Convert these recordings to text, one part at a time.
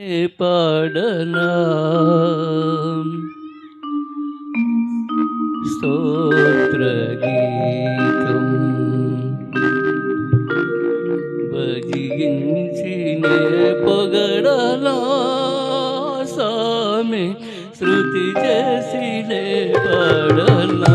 పాడనా? స్తోత్రగీతం భజించిన పొగడలా సామి శృతి చేసిలే పాడలా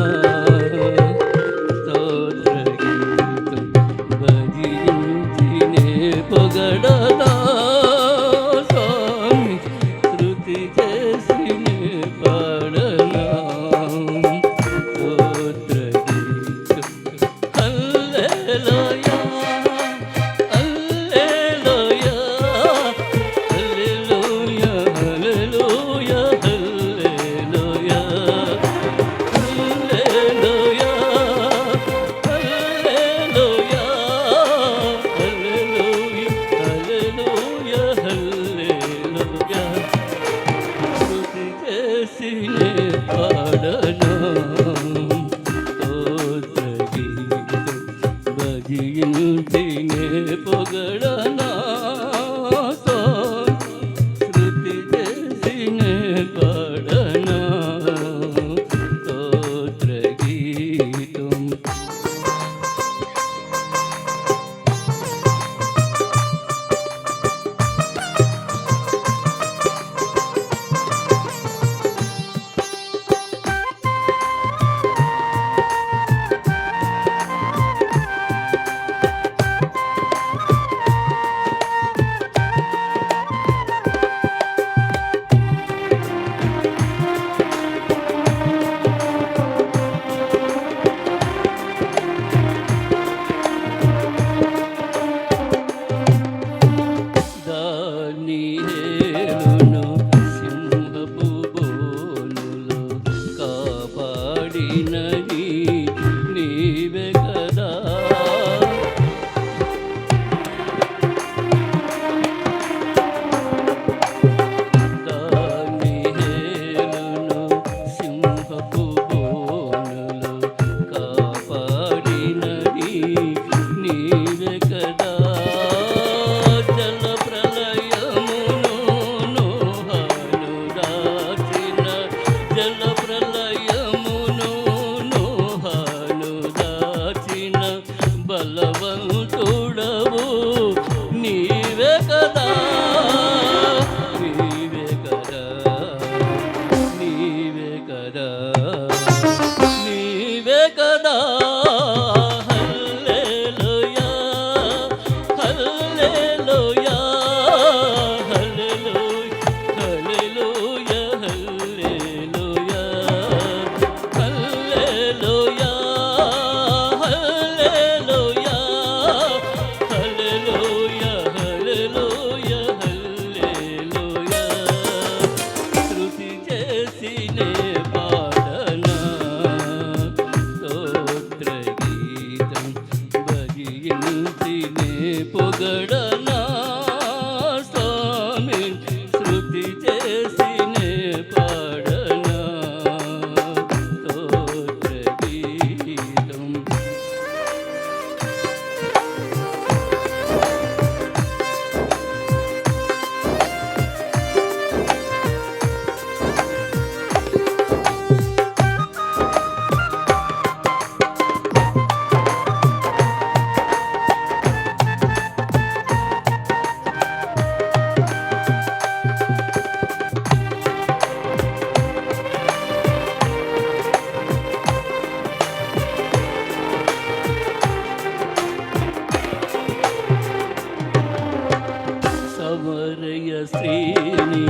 శ్రీని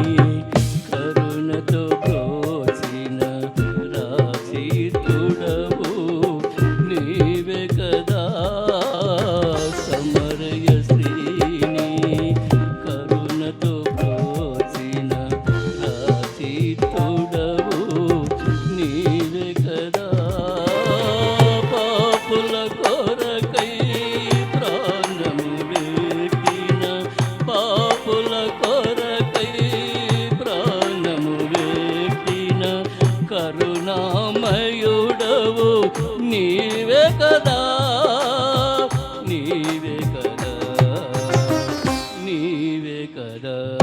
కరుణతో The.